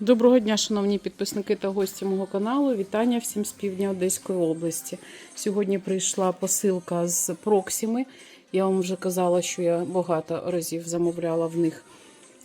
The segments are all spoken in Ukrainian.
Доброго дня, шановні підписники та гості мого каналу. Вітання всім з півдня Одеської області. Сьогодні прийшла посилка з Проксіми. Я вам вже казала, що я багато разів замовляла в них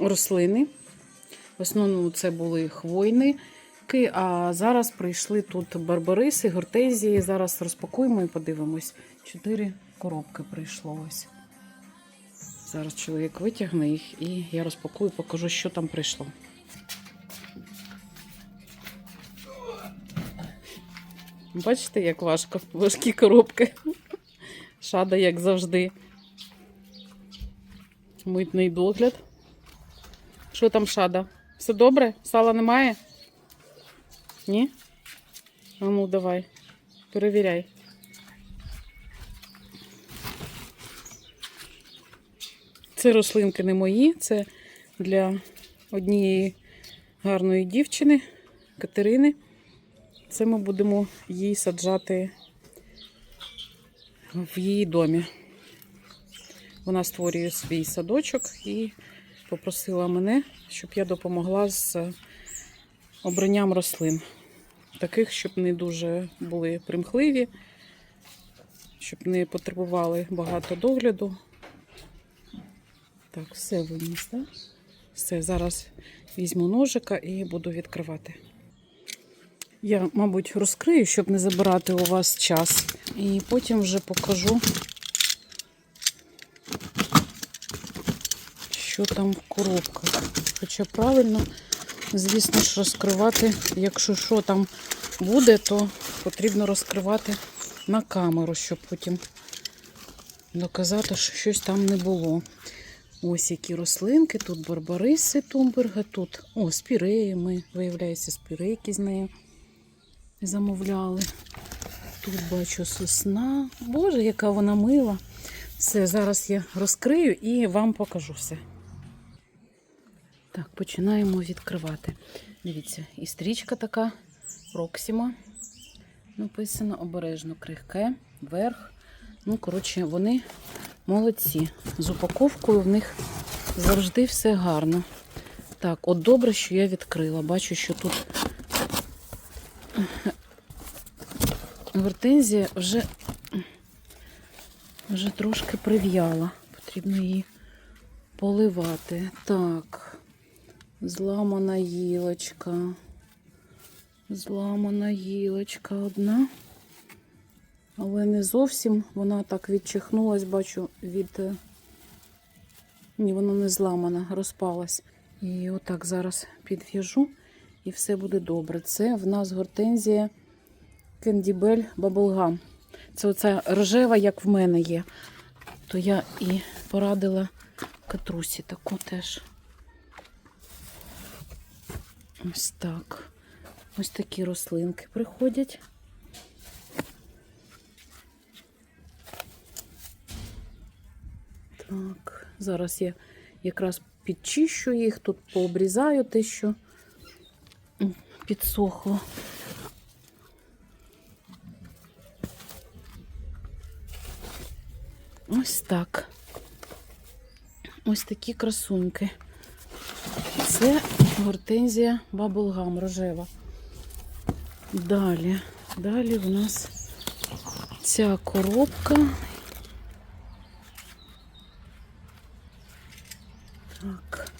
рослини. В основному це були хвойники, а зараз прийшли тут барбариси, гортезії. Зараз розпакуємо і подивимось. Чотири коробки прийшло ось. Зараз чоловік витягне їх і я розпакую, покажу, що там прийшло. Бачите, як важко, важкі коробки. Шада, як завжди. Митний догляд. Що там шада? Все добре? Сала немає? Ні? А ну давай, перевіряй. Це рослинки не мої, це для однієї гарної дівчини Катерини. Це ми будемо її саджати в її домі. Вона створює свій садочок і попросила мене, щоб я допомогла з обранням рослин. Таких, щоб не дуже були примхливі, щоб не потребували багато догляду. Так, все виніс, так? Все, зараз візьму ножика і буду відкривати. Я, мабуть, розкрию, щоб не забирати у вас час. І потім вже покажу, що там в коробках. Хоча правильно, звісно ж, розкривати, якщо що там буде, то потрібно розкривати на камеру, щоб потім доказати, що щось там не було. Ось які рослинки, тут барбариси Тумберга, тут о, спіреї ми, виявляється, спірейки з нею замовляли. Тут бачу сосна. Боже, яка вона мила. Все, зараз я розкрию і вам покажу все. Так, починаємо відкривати. Дивіться, і стрічка така, Проксима. Написано обережно крихке, верх. Ну, коротше, вони молодці. З упаковкою в них завжди все гарно. Так, от добре, що я відкрила. Бачу, що тут гортензія вже, вже трошки прив'яла. Потрібно її поливати. Так, зламана гілочка. Зламана гілочка одна. Але не зовсім вона так відчихнулась, бачу, від. е, Ні, вона не зламана, розпалась. І отак зараз підв'яжу і все буде добре. Це в нас гортензія Кендібель Баблгам. Це оця рожева, як в мене є. То я і порадила катрусі таку теж. Ось так. Ось такі рослинки приходять. Так, зараз я якраз підчищу їх, тут пообрізаю те, що підсохло. Ось так. Ось такі красуньки. Це гортензія баблгам рожева. Далі, далі в нас ця коробка. Так.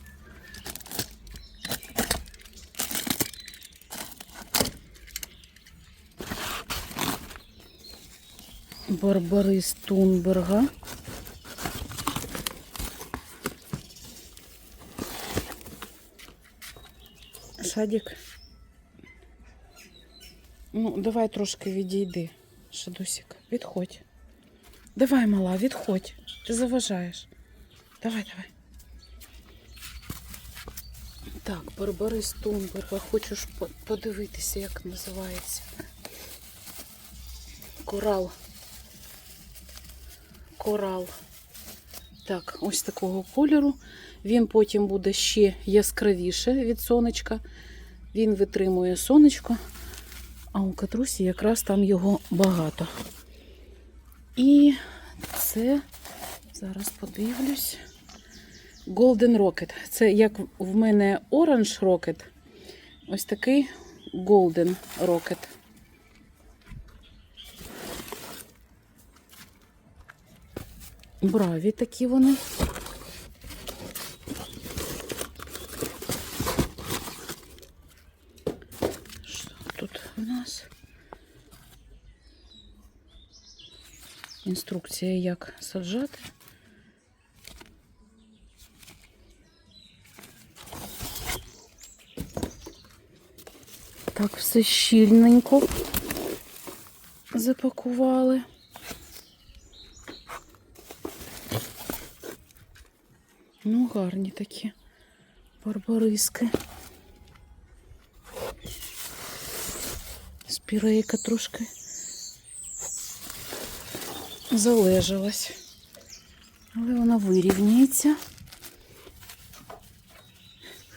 Барбарис Тунберга. Шадік. Ну, давай трошки відійди, Шадусик. Відходь. Давай, мала, відходь. Ти заважаєш. Давай, давай. Так, Барбарис Тунберга. Хочу подивитися, як називається. Корал. Корал. Так, ось такого кольору. Він потім буде ще яскравіше від сонечка. Він витримує сонечко, а у катрусі якраз там його багато. І це, зараз подивлюсь. Golden Rocket. Це як в мене Orange Rocket, ось такий Golden Rocket. Браві такі вони. Що тут у нас? Інструкція, як саджати. Так, все щільненько запакували. Ну, гарні такі барбариски. Спірейка трошки залежалась. Але вона вирівняється.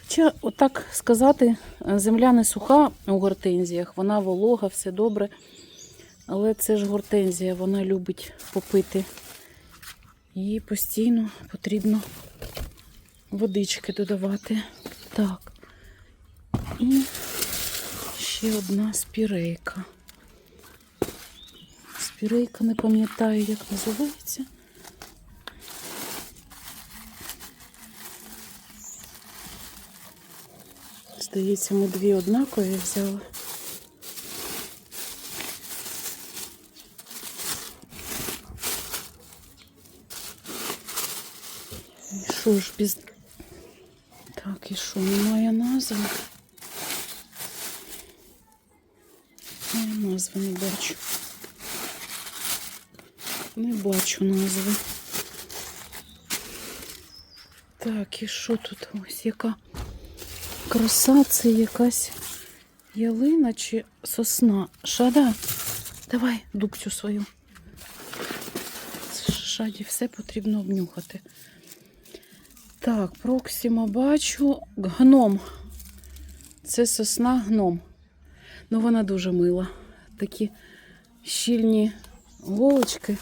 Хоча, отак сказати, земля не суха у гортензіях, вона волога, все добре. Але це ж гортензія, вона любить попити. Їй постійно потрібно водички додавати. Так. І ще одна спірейка. Спірейка, не пам'ятаю, як називається. Здається, ми дві однакові взяли. Що ж без... Так, що, немає назви? Я назви не бачу. Не бачу назви. Так, і що тут? Ось яка краса, це якась ялина чи сосна. Шада, давай дубцю свою. Шаді все потрібно обнюхати. Так, Проксима бачу. Гном. Це сосна гном. Ну, вона дуже мила. Такі щільні голочки,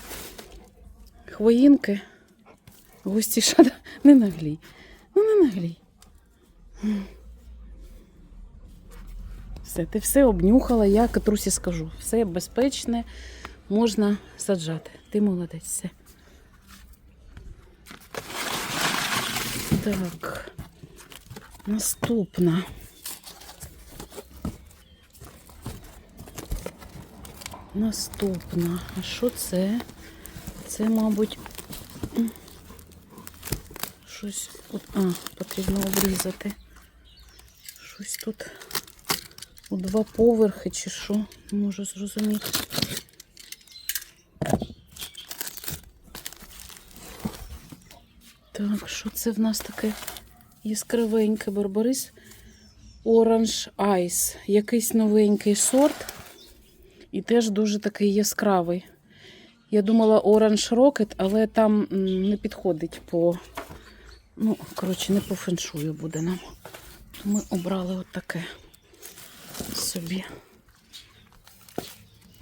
хвоїнки. Густі шада. Не наглій. Ну, не наглій. Все, ти все обнюхала, я Катрусі скажу. Все безпечне, можна саджати. Ти молодець, все. Так, наступна. Наступна. А що це? Це, мабуть, щось. от- А, потрібно обрізати. Щось тут у два поверхи чи що, можу зрозуміти. Так, що це в нас таке яскравеньке барбарис? Orange Ice. Якийсь новенький сорт. І теж дуже такий яскравий. Я думала Orange Rocket, але там не підходить по. Ну, коротше, не по феншую буде нам. Ми обрали от таке собі.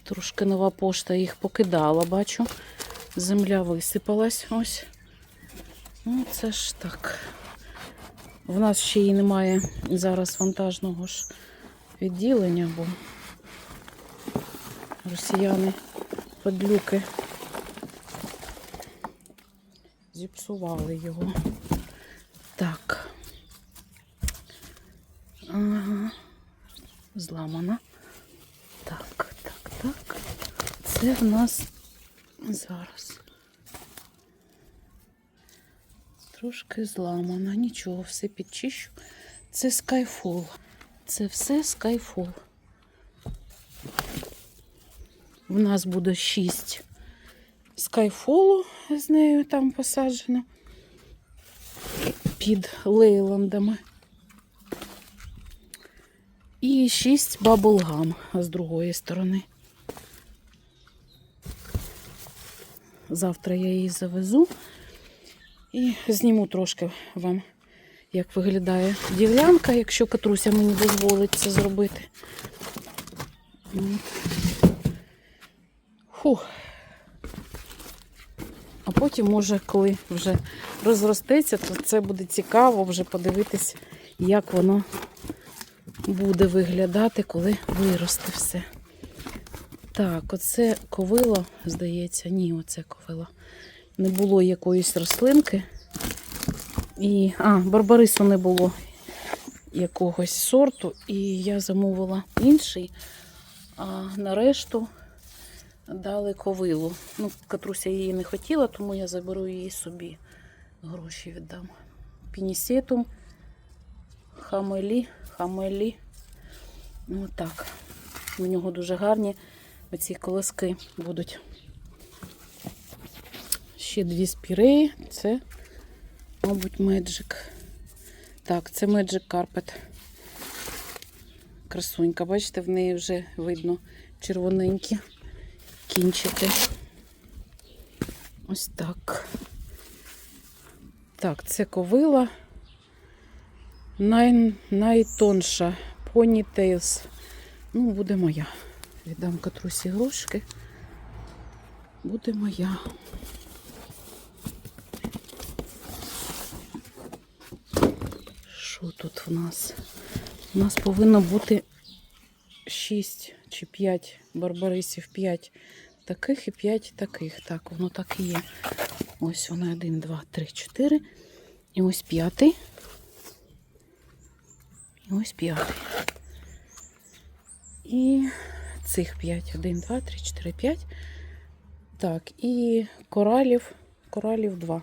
Трошки нова пошта їх покидала, бачу. Земля висипалась ось. Ну, це ж так. В нас ще й немає зараз вантажного ж відділення, бо росіяни подлюки зіпсували його. Так. Ага. Зламана. Так, так, так. Це в нас зараз. Трошки зламана, нічого, все підчищу. Це Skyfall. Це все Skyfall. В нас буде 6 Skyfall з нею там посаджено під лейландами. І 6 баблгам з другої сторони. Завтра я її завезу і зніму трошки вам, як виглядає ділянка, якщо Катруся мені дозволить це зробити. Фух. А потім, може, коли вже розростеться, то це буде цікаво вже подивитись, як воно буде виглядати, коли виросте все. Так, оце ковило, здається, ні, оце ковило. Не було якоїсь рослинки. І, а, барбарису не було якогось сорту, і я замовила інший, а на решту дали ковилу. Ну, Катруся її не хотіла, тому я заберу її собі. Гроші віддам. Пінісетум, хамелі, хамелі. Ну, так. У нього дуже гарні оці колоски будуть. Ще дві спіреї. Це, мабуть, Magic. Так, це Magic Carpet. Красунька, бачите, в неї вже видно червоненькі кінчики. Ось так. Так, це ковила. Най, найтонша Ponytails. Ну, буде моя. Віддам катрусі грошки. Буде моя. Що тут в нас? У нас повинно бути 6 чи 5 барбарисів, 5 таких і 5 таких. Так, воно так і є. Ось вони 1, 2, 3, 4. І ось п'ятий. І ось п'ятий. І цих 5. 1, 2, 3, 4, 5. Так, і коралів. Коралів 2.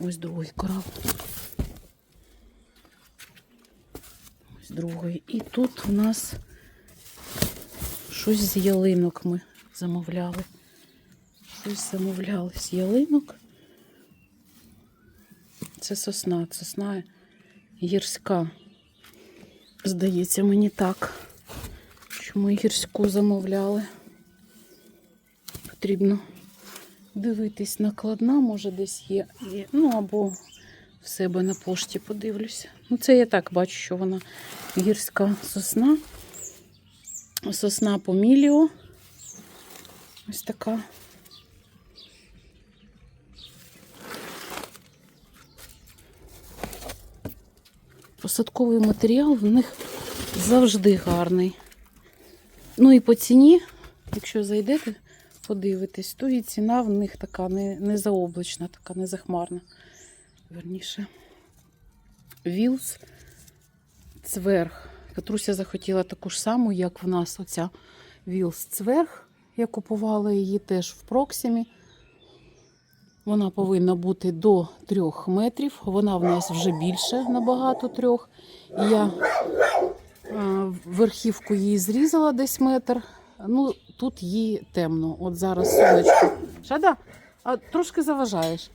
Ось другий корал. Ось другий. І тут у нас щось з ялинок ми замовляли. Щось замовляли з ялинок. Це сосна, сосна гірська. Здається, мені так. Що ми гірську замовляли. Потрібно дивитись накладна, може десь є. Ну або в себе на пошті подивлюся. Ну, це я так бачу, що вона гірська сосна. Сосна поміліо. Ось така. Посадковий матеріал в них завжди гарний. Ну і по ціні, якщо зайдете, подивитесь, то і ціна в них така не, не заоблачна, така не захмарна. Верніше. Вілс цверг. Катруся захотіла таку ж саму, як в нас оця Вілс цверг. Я купувала її теж в Проксимі. Вона повинна бути до 3 метрів. Вона в нас вже більше набагато трьох. Я верхівку її зрізала десь метр. Ну, тут їй темно. От зараз сонечко. Шада, а трошки заважаєш.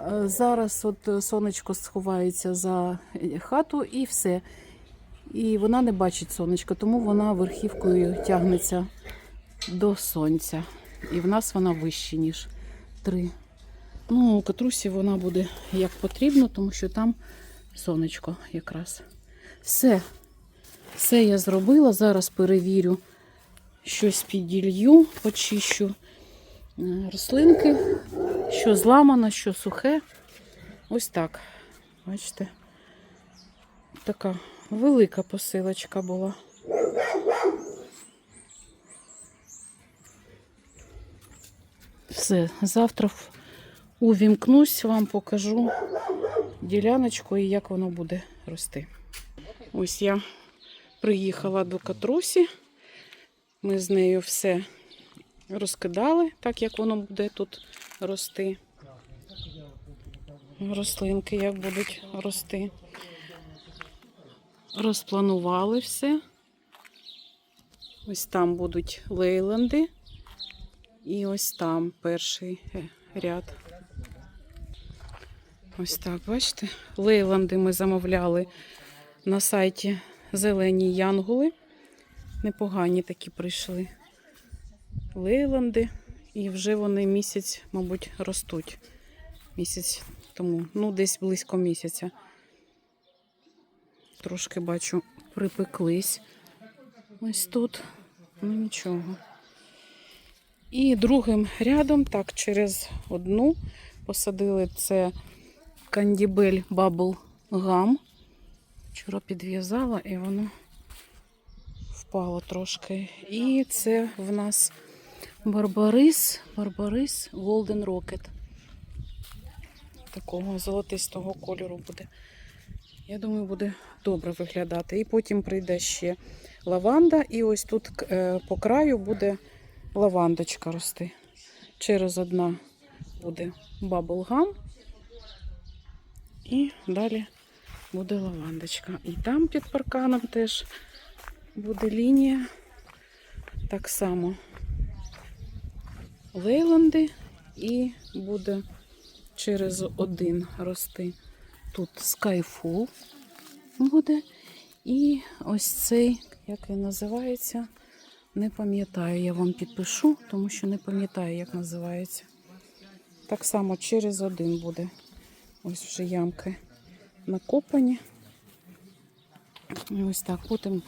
Е, Зараз от е, сонечко сховається за е, хату і все. І вона не бачить сонечка, тому вона верхівкою тягнеться до сонця. І в нас вона вище, ніж 3. Ну, у катрусі вона буде як потрібно, тому що там сонечко якраз. Все. Все я зробила. Зараз перевірю, щось піділью, почищу рослинки, що зламано, що сухе. Ось так. Бачите, така велика посилочка була. Все, завтра увімкнусь, вам покажу діляночку і як воно буде рости. Ось я приїхала до Катрусі. Ми з нею все розкидали, так як воно буде тут рости. Рослинки як будуть рости. Розпланували все. Ось там будуть лейланди. І ось там перший е, ряд. Ось так, бачите? Лейланди ми замовляли на сайті Зелені Янголи. Непогані такі прийшли лейланди. І вже вони місяць, мабуть, ростуть. Місяць тому, ну, десь близько місяця. Трошки бачу, припеклись. Ось тут. Ну нічого. І другим рядом, так, через одну посадили це кандібель Bubble Gum. Вчора підв'язала і воно пропало трошки. І це в нас Барбарис, Барбарис Golden Rocket. Такого золотистого кольору буде. Я думаю, буде добре виглядати. І потім прийде ще лаванда, і ось тут е, по краю буде лавандочка рости. Через одна буде баблгам, і далі буде лавандочка. І там під парканом теж буде лінія. Так само лейланди, і буде через один рости тут Skyfall буде. І ось цей, як він називається, не пам'ятаю, я вам підпишу, тому що не пам'ятаю, як називається. Так само через один буде. Ось вже ямки накопані. І ось так. Потім,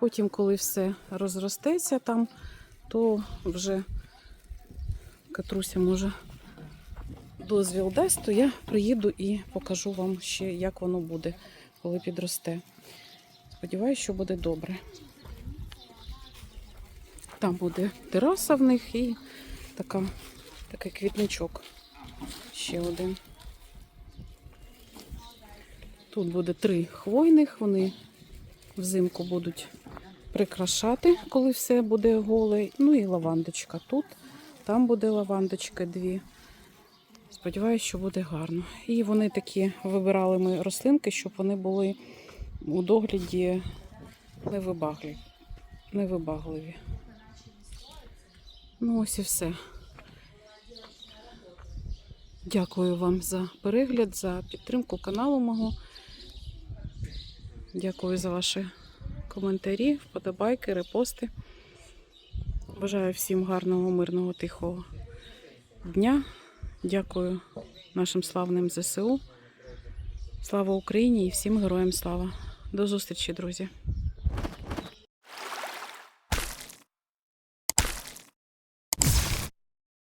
потім, коли все розростеться там, то вже Катруся може дозвіл дасть, то я приїду і покажу вам ще, як воно буде, коли підросте. Сподіваюсь, що буде добре. Там буде тераса в них і така, такий квітничок. Ще один. Тут буде три хвойних, вони взимку будуть прикрашати, коли все буде голе. Ну і лавандочка тут. Там буде лавандочка дві. Сподіваюсь, що буде гарно. І вони такі вибирали ми рослинки, щоб вони були у догляді невибагливі. невибагливі. Ну, ось і все. Дякую вам за перегляд, за підтримку каналу мого. Дякую за ваші коментарі, вподобайки, репости. Бажаю всім гарного, мирного, тихого дня. Дякую нашим славним ЗСУ. Слава Україні і всім героям слава. До зустрічі, друзі!